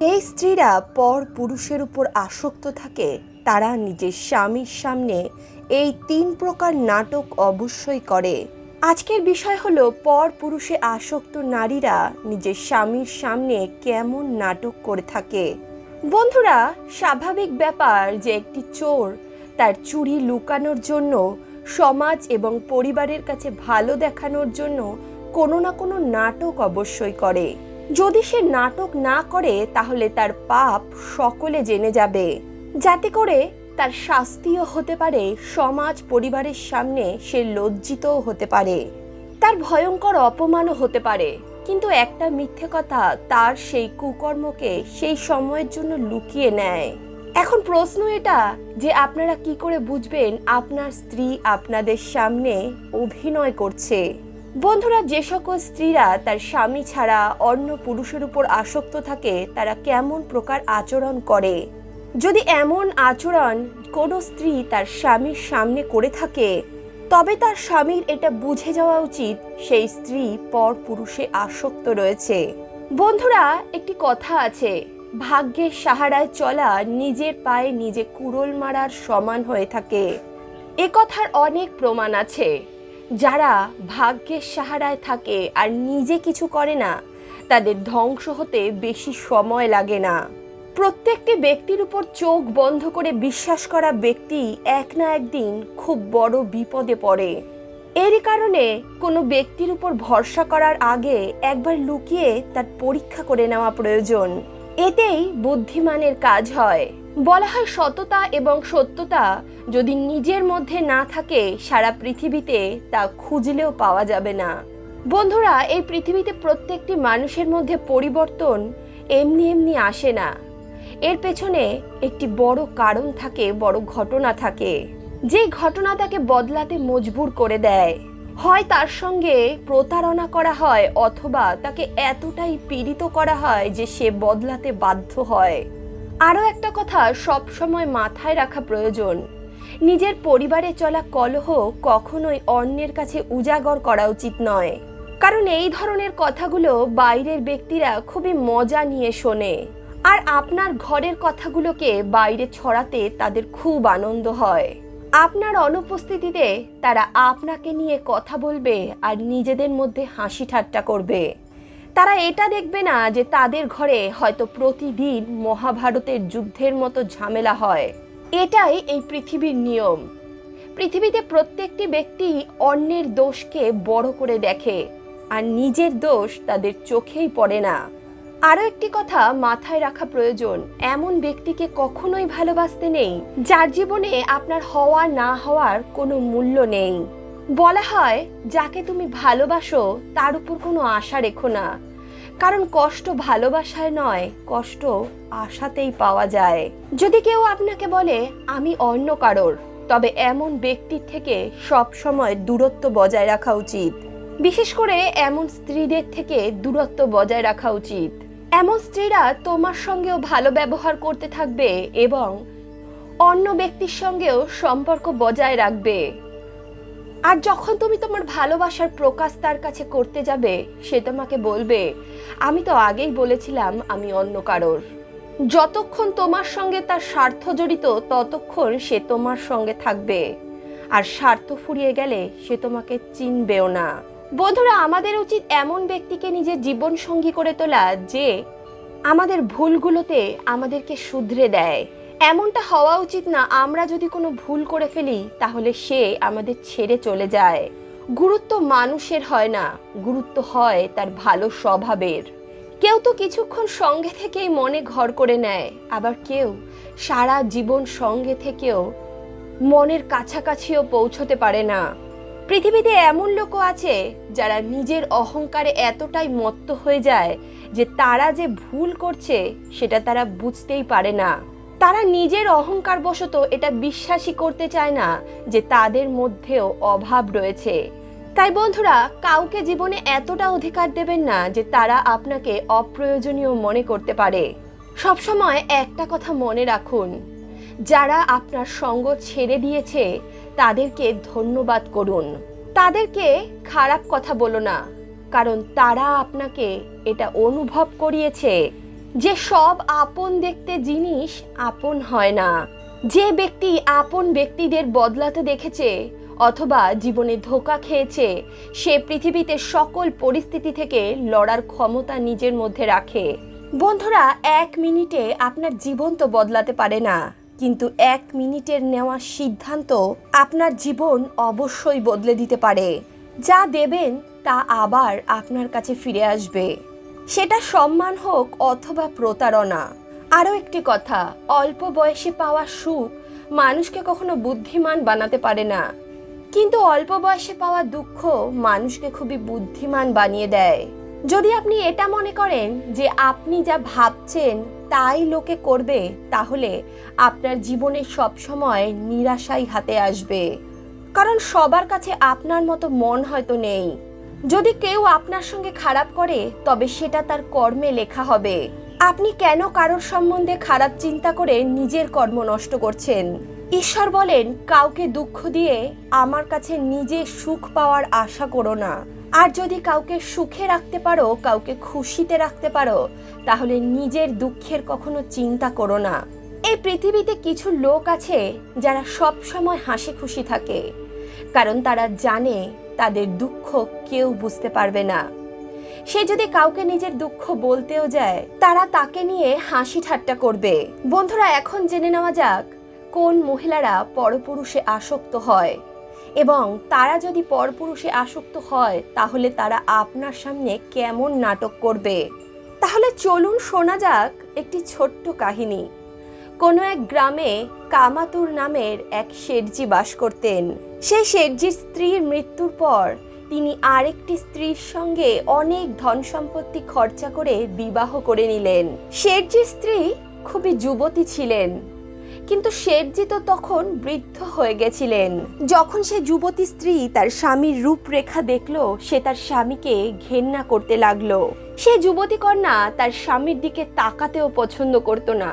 এই স্ত্রীরা পর পুরুষের উপর আসক্ত থাকে। তারা নিজের স্বামীর সামনে এই তিন প্রকার নাটক অবশ্যই করে। আজকের বিষয় হলো পর পুরুষে আসক্ত নারীরা নিজের স্বামীর সামনে কেমন নাটক করে থাকে। বন্ধুরা, স্বাভাবিক ব্যাপার যে একটি চোর তার চুরি লুকানোর জন্য, সমাজ এবং পরিবারের কাছে ভালো দেখানোর জন্য কোনো না কোনো নাটক অবশ্যই করে। যদি সে নাটক না করে, তাহলে তার পাপ সকলে জেনে যাবে। যাতে করে তার শাস্তিও হতে পারে, সমাজ পরিবারের সামনে সে লজ্জিতও হতে পারে। তার ভয়ঙ্কর অপমানও হতে পারে। কিন্তু একটা মিথ্যে কথা তার সেই কুকর্মকে সেই সময়ের জন্য লুকিয়ে নেয়। এখন প্রশ্ন এটা যে আপনারা কি করে বুঝবেন আপনার স্ত্রী আপনাদের সামনে অভিনয় করছে? বন্ধুরা, যে সকল স্ত্রীরা তার স্বামী ছাড়া অন্য পুরুষের উপর আসক্ত থাকে, তারা কেমন প্রকার আচরণ করে? যদি এমন আচরণ কোনো স্ত্রী তার স্বামীর সামনে করে থাকে, তবে তার স্বামীর এটা বুঝে যাওয়া উচিত, সেই স্ত্রী পর পুরুষে আসক্ত রয়েছে। বন্ধুরা, একটি কথা আছে, ভাগ্যের সাহারায় চলা নিজের পায়ে নিজে কুড়োল মারার সমান হয়ে থাকে। এ কথার অনেক প্রমাণ আছে। যারা ভাগ্যের সাহারায় থাকে আর নিজে কিছু করে না, তাদের ধ্বংস হতে বেশি সময় লাগে না। প্রত্যেকটি ব্যক্তির উপর চোখ বন্ধ করে বিশ্বাস করা ব্যক্তি এক না একদিন খুব বড় বিপদে পড়ে। এরই কারণে কোনো ব্যক্তির উপর ভরসা করার আগে একবার লুকিয়ে তার পরীক্ষা করে নেওয়া প্রয়োজন। এতেই বুদ্ধিমানের কাজ হয়। বলা হয় সততা এবং সত্যতা যদি নিজের মধ্যে না থাকে, সারা পৃথিবীতে তা খুঁজলেও পাওয়া যাবে না। বন্ধুরা, এই পৃথিবীতে প্রত্যেকটি মানুষের মধ্যে পরিবর্তন এমনি এমনি আসে না। এর পেছনে একটি বড় কারণ থাকে, বড় ঘটনা থাকে। যে ঘটনা তাকে বদলাতে মজবুর করে দেয়। হয় তার সঙ্গে প্রতারণা করা হয়, অথবা তাকে এতটাই পীড়িত করা হয় যে সে বদলাতে বাধ্য হয়। আরও একটা কথা সব সময় মাথায় রাখা প্রয়োজন। নিজের পরিবারে চলা কলহ কখনোই অন্যের কাছে উজাগর করা উচিত নয়। কারণ এই ধরনের কথাগুলো বাইরের ব্যক্তিরা খুবই মজা নিয়ে শোনে। আর আপনার ঘরের কথাগুলোকে বাইরে ছড়াতে তাদের খুব আনন্দ হয়। আপনার অনুপস্থিতিতে তারা আপনাকে নিয়ে কথা বলবে আর নিজেদের মধ্যে হাসি ঠাট্টা করবে। তারা এটা দেখবে না যে তাদের ঘরে হয়তো প্রতিদিন মহাভারতের যুদ্ধের মতো ঝামেলা হয়। এটাই এই পৃথিবীর নিয়ম। পৃথিবীতে প্রত্যেকটি ব্যক্তি অন্যের দোষকে বড় করে দেখে, আর নিজের দোষ তাদের চোখেই পড়ে না। আরও একটি কথা মাথায় রাখা প্রয়োজন, এমন ব্যক্তিকে কখনোই ভালোবাসতে নেই, যার জীবনে আপনার হওয়া না হওয়ার কোনো মূল্য নেই। বলা হয়, যাকে তুমি ভালোবাসো, তার উপর কোনো আশা রেখো না। কারণ কষ্ট ভালোবাসায় নয়, কষ্ট আশাতেই পাওয়া যায়। যদি কেউ আপনাকে বলে, আমি অন্য কারোর, তবে এমন ব্যক্তির থেকে সব সময় দূরত্ব বজায় রাখা উচিত। বিশেষ করে এমন স্ত্রীদের থেকে দূরত্ব বজায় রাখা উচিত। এমন স্ত্রীরা তোমার সঙ্গেও ভালো ব্যবহার করতে থাকবে এবং অন্য ব্যক্তির সঙ্গেও সম্পর্ক বজায় রাখবে। আর যখন তুমি তোমার ভালোবাসার প্রকাশ তার কাছে করতে যাবে, সে তোমাকে বলবে, আমি তো আগেই বলেছিলাম আমি অন্য কারোর। যতক্ষণ তোমার সঙ্গে তার স্বার্থ জড়িত, ততক্ষণ সে তোমার সঙ্গে থাকবে। আর স্বার্থ ফুরিয়ে গেলে সে তোমাকে চিনবেও না। বন্ধুরা, আমাদের উচিত এমন ব্যক্তিকে নিজের জীবন সঙ্গী করে তোলা যে আমাদের ভুলগুলোতে আমাদেরকে শুধরে দেয়। এমনটা হওয়া উচিত না, আমরা যদি কোনো ভুল করে ফেলি, তাহলে সে আমাদের ছেড়ে চলে যায়। গুরুত্ব মানুষের হয় না, গুরুত্ব হয় তার ভালো স্বভাবের। কেউ তো কিছুক্ষণ সঙ্গে থেকেই মনে ঘর করে নেয়, আবার কেউ সারা জীবন সঙ্গে থেকেও মনের কাছাকাছিও পৌঁছতে পারে না। পৃথিবীতে এমন লোকও আছে, যারা নিজের অহংকারে এতটাই মত্ত হয়ে যায় যে তারা যে ভুল করছে, সেটা তারা বুঝতেই পারে না। তারা নিজের অহংকার বশত এটা বিশ্বাসই করতে চায় না যে তাদের মধ্যেও অভাব রয়েছে। তাই বন্ধুরা, কাউকে জীবনে এতটা অধিকার দেবেন না যে তারা আপনাকে অপ্রয়োজনীয় মনে করতে পারে। সবসময় একটা কথা মনে রাখুন, যারা আপনার সঙ্গ ছেড়ে দিয়েছে, তাদেরকে ধন্যবাদ করুন। তাদেরকে খারাপ কথা বলো না, কারণ তারা আপনাকে এটা অনুভব করিয়েছে। যে সব আপন দেখতে জিনিস আপন হয় না। যে ব্যক্তি আপন ব্যক্তিদের বদলাতে দেখেছে অথবা জীবনে ধোকা খেয়েছে, সে পৃথিবীতে সকল পরিস্থিতি থেকে লড়ার ক্ষমতা নিজের মধ্যে রাখে। বন্ধুরা, এক মিনিটে আপনার জীবন তো বদলাতে পারে না, কিন্তু এক মিনিটের নেওয়া সিদ্ধান্ত আপনার জীবন অবশ্যই বদলে দিতে পারে। যা দেবেন তা আবার আপনার কাছে ফিরে আসবে। সেটা সম্মান হোক অথবা প্রতারণা। আরও একটি কথা, অল্প বয়সে পাওয়া সুখ মানুষকে কখনো বুদ্ধিমান বানাতে পারে না। কিন্তু অল্প বয়সে পাওয়া দুঃখ মানুষকে খুবই বুদ্ধিমান বানিয়ে দেয়। যদি আপনি এটা মনে করেন যে আপনি যা ভাবছেন তাই লোকে করবে, তাহলে আপনার জীবনে সবসময় নিরাশাই হাতে আসবে। কারণ সবার কাছে আপনার মতো মন হয়তো নেই। যদি কেউ আপনার সঙ্গে খারাপ করে, তবে সেটা তার কর্মে লেখা হবে। আপনি কেন কারোর সম্বন্ধে খারাপ চিন্তা করে নিজের কর্ম নষ্ট করছেন? ঈশ্বর বলেন, কাউকে দুঃখ দিয়ে আমার কাছে নিজে সুখ পাওয়ার আশা করো না। আর যদি কাউকে সুখে রাখতে পারো, কাউকে খুশিতে রাখতে পারো, তাহলে নিজের দুঃখের কখনো চিন্তা করো না। এই পৃথিবীতে কিছু লোক আছে, যারা সব সময় হাসি খুশি থাকে। কারণ তারা জানে তাদের দুঃখ কেউ বুঝতে পারবে না। সে যদি কাউকে নিজের দুঃখ বলতেও যায়, তারা তাকে নিয়ে হাসি ঠাট্টা করবে। বন্ধুরা, এখন জেনে নেওয়া যাক, কোন মহিলারা পরপুরুষে আসক্ত হয়? এবং তারা যদি পরপুরুষে আসক্ত হয়, তাহলে তারা আপনার সামনে কেমন নাটক করবে? তাহলে চলুন শোনা যাক একটি ছোট্ট কাহিনী। কোনো এক গ্রামে কামাতুর নামের এক শেঠজি বাস করতেন। সেই শেঠজির স্ত্রীর মৃত্যুর পর তিনি আরেকটি স্ত্রীর সঙ্গে অনেক ধন সম্পত্তি খরচা করে বিবাহ করে নিলেন। শেঠজির স্ত্রী খুবই যুবতী ছিলেন, কিন্তু শেঠজি তো তখন বৃদ্ধ হয়ে গেছিলেন। যখন সে যুবতী স্ত্রী তার স্বামীর রূপরেখা দেখল, সে তার স্বামীকে ঘেন্না করতে লাগল। সে যুবতী কন্যা তার স্বামীর দিকে তাকাতেও পছন্দ করতো না।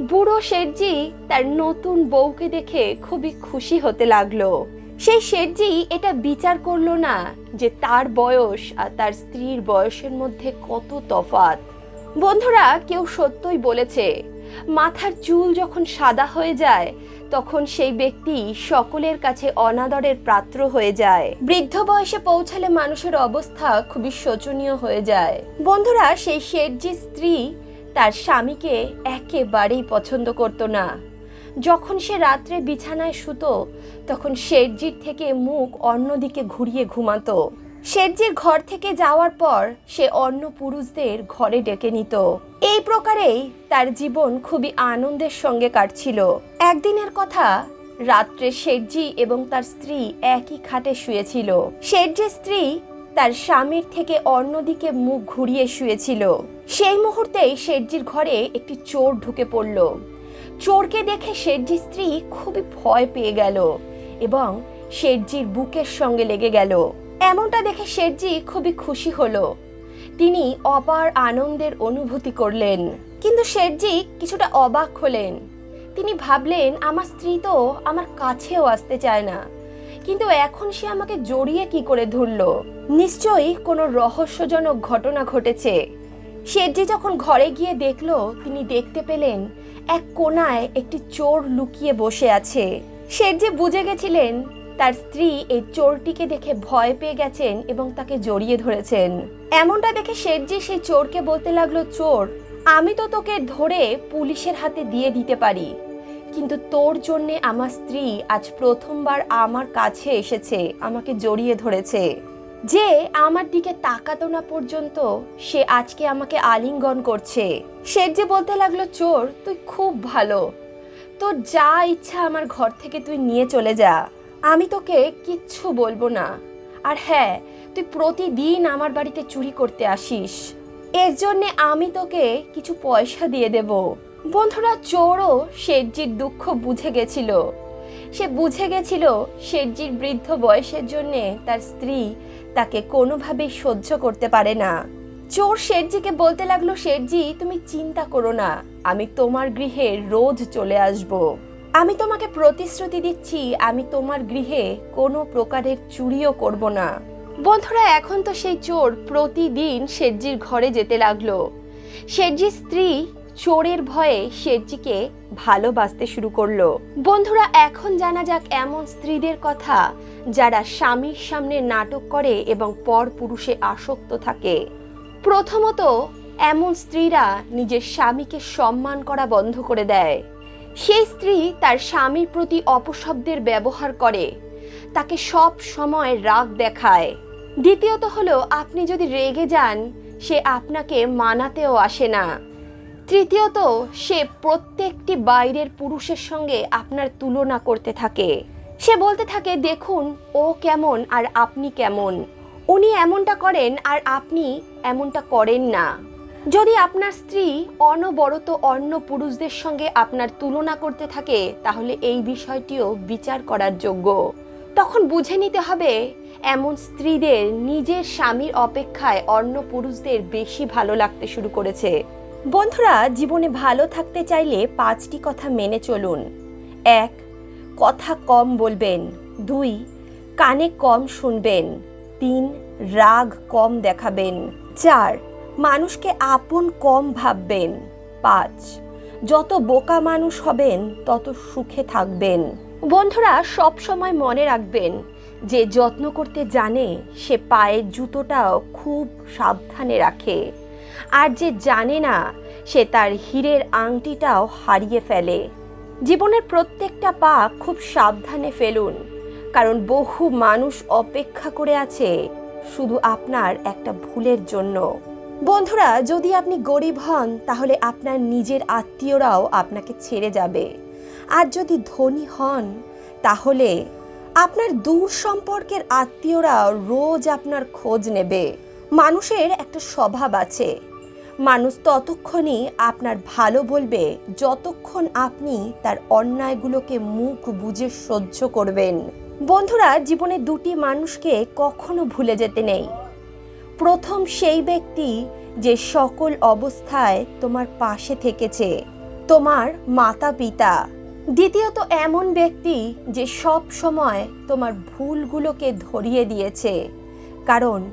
বুড়ো শেঠজি তার নতুন বউকে দেখে খুবই খুশি হতে লাগল। সেই শেঠজি এটা বিচার করল না যে তার বয়স আর তার স্ত্রীর বয়সের মধ্যে কত তফাত বন্ধুরা, কেউ সত্যই বলেছে, মাথার চুল যখন সাদা হয়ে যায়, তখন সেই ব্যক্তি সকলের কাছে অনাদরের পাত্র হয়ে যায়। বৃদ্ধ বয়সে পৌঁছালে মানুষের অবস্থা খুবই শোচনীয় হয়ে যায়। বন্ধুরা, সেই শেঠজি স্ত্রী তার স্বামীকে একেবারেই পছন্দ করতো না। যখন সে রাত্রে বিছানায় শুতো, তখন শেরজির থেকে মুখ অন্যদিকে ঘুরিয়ে ঘুমাতো। শেরজির ঘর থেকে যাওয়ার পর সে অন্য পুরুষদের ঘরে ডেকে নিত। এই প্রকারেই তার জীবন খুবই আনন্দের সঙ্গে কাটছিল। একদিনের কথা, রাত্রে শেরজি এবং তার স্ত্রী একই খাটে শুয়েছিল। শেরজির স্ত্রী তার স্বামীর থেকে অন্যদিকে মুখ ঘুরিয়ে শুয়েছিল। সেই মুহূর্তেই শেঠজির ঘরে একটি চোর ঢুকে পড়ল। চোরকে দেখে শেঠজির স্ত্রী খুবই ভয় পেয়ে গেল এবং শেঠজির বুকের সঙ্গে লেগে গেল। এমনটা দেখে শেঠজি খুবই খুশি হলো। তিনি অপার আনন্দের অনুভূতি করলেন। কিন্তু শেঠজি কিছুটা অবাক হলেন। তিনি ভাবলেন, আমার স্ত্রী তো আমার কাছেও আসতে চায় না। কিন্তু এখন সে আমাকে জড়িয়ে কি করে ধরল? নিশ্চয়ই কোনো রহস্যজনক ঘটনা ঘটেছে। শেঠজি যখন ঘরে গিয়ে দেখল, তিনি দেখতে পেলেন এক কোনায় একটি চোর লুকিয়ে বসে আছে। শেঠজি বুঝে গেছিলেন, তার স্ত্রী এই চোরটিকে দেখে ভয় পেয়ে গেছেন এবং তাকে জড়িয়ে ধরেছেন। এমনটা দেখে শেঠজি সেই চোরকে বলতে লাগল, চোর, আমি তো তোকে ধরে পুলিশের হাতে দিয়ে দিতে পারি। কিন্তু তোর জন্যে আমার স্ত্রী আজ প্রথমবার আমার কাছে এসেছে, আমাকে জড়িয়ে ধরেছে। যে আমার দিকে তাকাতো না পর্যন্ত সে আজকে আমাকে আলিঙ্গন করছে। শেঠ যে বলতে লাগল, চোর, তুই খুব ভালো। তোর যা ইচ্ছা আমার ঘর থেকে তুই নিয়ে চলে যা। আমি তোকে কিচ্ছু বলব না। আর হ্যাঁ তুই প্রতিদিন আমার বাড়িতে চুরি করতে আসিস। এর জন্যে আমি তোকে কিছু পয়সা দিয়ে দেব। বন্ধুরা চোরও শেঠজির দুঃখ বুঝে গেছিল। সে বুঝে গেছিল শেঠজির বৃদ্ধ বয়সের জন্যে তার স্ত্রী তাকে কোনোভাবেই সহ্য করতে পারে না। চোর শেঠজিকে বলতে লাগল, শেঠজি, তুমি চিন্তা করো না, আমি তোমার গৃহে রোজ চলে আসব। আমি তোমাকে প্রতিশ্রুতি দিচ্ছি, আমি তোমার গৃহে কোনো প্রকারের চুরিও করব না। বন্ধুরা, এখন তো সেই চোর প্রতিদিন শেঠজির ঘরে যেতে লাগল। শেঠজির স্ত্রী চোরের ভয়ে শেঠজিকে ভালোবাসতে শুরু করল। বন্ধুরা, এখন জানা যাক এমন স্ত্রীদের কথা যারা স্বামীর সামনে নাটক করে এবং পর পুরুষে আসক্ত থাকে। প্রথমত, এমন স্ত্রীরা নিজের স্বামীকে সম্মান করা বন্ধ করে দেয়। সেই স্ত্রী তার স্বামীর প্রতি অপশব্দের ব্যবহার করে। তাকে সব সময় রাগ দেখায়। দ্বিতীয়ত হলো, আপনি যদি রেগে যান, সে আপনাকে মানাতেও আসে না। তৃতীয়ত, সে প্রত্যেকটি বাইরের পুরুষের সঙ্গে আপনার তুলনা করতে থাকে। সে বলতে থাকে, দেখুন, ও কেমন আর আপনি কেমন। উনি এমনটা করেন আর আপনি এমনটা করেন না। যদি আপনার স্ত্রী অনবরত অন্য পুরুষদের সঙ্গে আপনার তুলনা করতে থাকে, তাহলে এই বিষয়টিও বিচার করার যোগ্য। তখন বুঝে নিতে হবে, এমন স্ত্রীদের নিজের স্বামীর অপেক্ষায় অন্য পুরুষদের বেশি ভালো লাগতে শুরু করেছে। বন্ধুরা, জীবনে ভালো থাকতে চাইলে পাঁচটি কথা মেনে চলুন। এক, কথা কম বলবেন। দুই, কানে কম শুনবেন। তিন, রাগ কম দেখাবেন। চার, মানুষকে আপন কম ভাববেন। পাঁচ, যত বোকা মানুষ হবেন, তত সুখে থাকবেন। বন্ধুরা, সব সময় মনে রাখবেন, যে যত্ন করতে জানে, সে পায়ের জুতোটাও খুব সাবধানে রাখে। আর যে জানে না, সে তার হীরের আংটিটাও হারিয়ে ফেলে। জীবনের প্রত্যেকটা পা খুব সাবধানে ফেলুন, কারণ বহু মানুষ অপেক্ষা করে আছে শুধু আপনার একটা ভুলের জন্য। বন্ধুরা, যদি আপনি গরিব হন, তাহলে আপনার নিজের আত্মীয়রাও আপনাকে ছেড়ে যাবে। আর যদি ধনী হন, তাহলে আপনার দূর সম্পর্কের আত্মীয়রা রোজ আপনার খোঁজ নেবে। মানুষের একটা স্বভাব আছে মানুষ ততক্ষণই আপনার ভালো বলবে যতক্ষণ আপনি তার অন্যায়গুলোকে মুখ বুজে সহ্য করবেন। বন্ধুরা, জীবনে দুটি মানুষকে কখনো ভুলে যেতে নেই। প্রথম সেই ব্যক্তি যে সকল অবস্থায় তোমার পাশে থেকেছে, তোমার মাতা পিতা দ্বিতীয়ত এমন ব্যক্তি যে সব সময় তোমার ভুলগুলোকে ধরিয়ে দিয়েছে। কারণ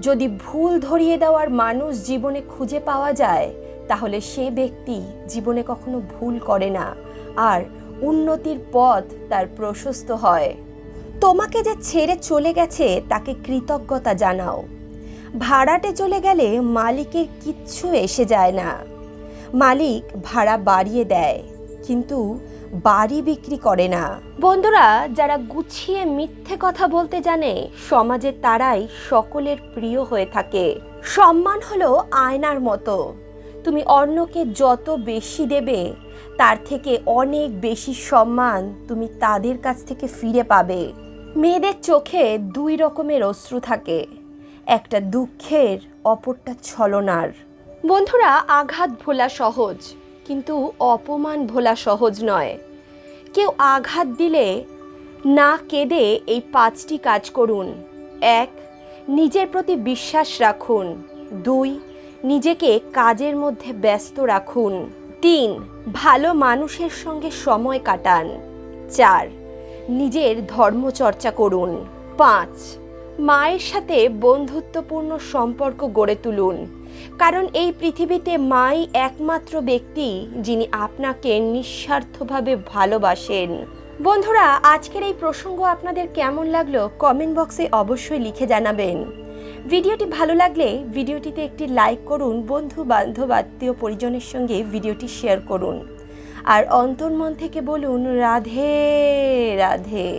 যদি ভুল ধরিয়ে দেওয়ার মানুষ জীবনে খুঁজে পাওয়া যায়, তাহলে সে ব্যক্তি জীবনে কখনো ভুল করে না, আর উন্নতির পথ তার প্রশস্ত হয়। তোমাকে যে ছেড়ে চলে গেছে, তাকে কৃতজ্ঞতা জানাও। ভাড়াটে চলে গেলে মালিকের কিচ্ছু এসে যায় না। মালিক ভাড়া বাড়িয়ে দেয়, কিন্তু বাড়ি বিক্রি করে না। বন্ধুরা, যারা গুছিয়ে মিথ্যে কথা বলতে জানে, সমাজে তারাই সকলের প্রিয় হয়ে থাকে। সম্মান হলো আয়নার মতো। তুমি অন্যকে যত বেশি দেবে, তার থেকে অনেক বেশি সম্মান তুমি তাদের কাছ থেকে ফিরে পাবে। মেয়েদের চোখে দুই রকমের অশ্রু থাকে, একটা দুঃখের, অপরটা ছলনার। বন্ধুরা, আঘাত ভোলা সহজ। কিন্তু অপমান ভোলা সহজ নয়। কেউ আঘাত দিলে না কেঁদে এই পাঁচটি কাজ করুন। এক, নিজের প্রতি বিশ্বাস রাখুন। দুই, নিজেকে কাজের মধ্যে ব্যস্ত রাখুন। তিন, ভালো মানুষের সঙ্গে সময় কাটান। চার, নিজের ধর্মচর্চা করুন। পাঁচ মায়ের সাথে বন্ধুত্বপূর্ণ সম্পর্ক গড়ে তুলুন। কারণ এই পৃথিবীতে মাই একমাত্র ব্যক্তি যিনি আপনাকে নিঃস্বার্থভাবে ভালোবাসেন। বন্ধুরা, আজকের এই প্রসঙ্গ আপনাদের কেমন লাগল কমেন্ট বক্সে অবশ্যই লিখে জানাবেন। ভিডিওটি ভালো লাগলে ভিডিওটিতে একটি লাইক করুন বন্ধু বান্ধব আত্মীয় পরিজনের সঙ্গে ভিডিওটি শেয়ার করুন। আর অন্তর্মন থেকে বলুন, রাধে রাধে।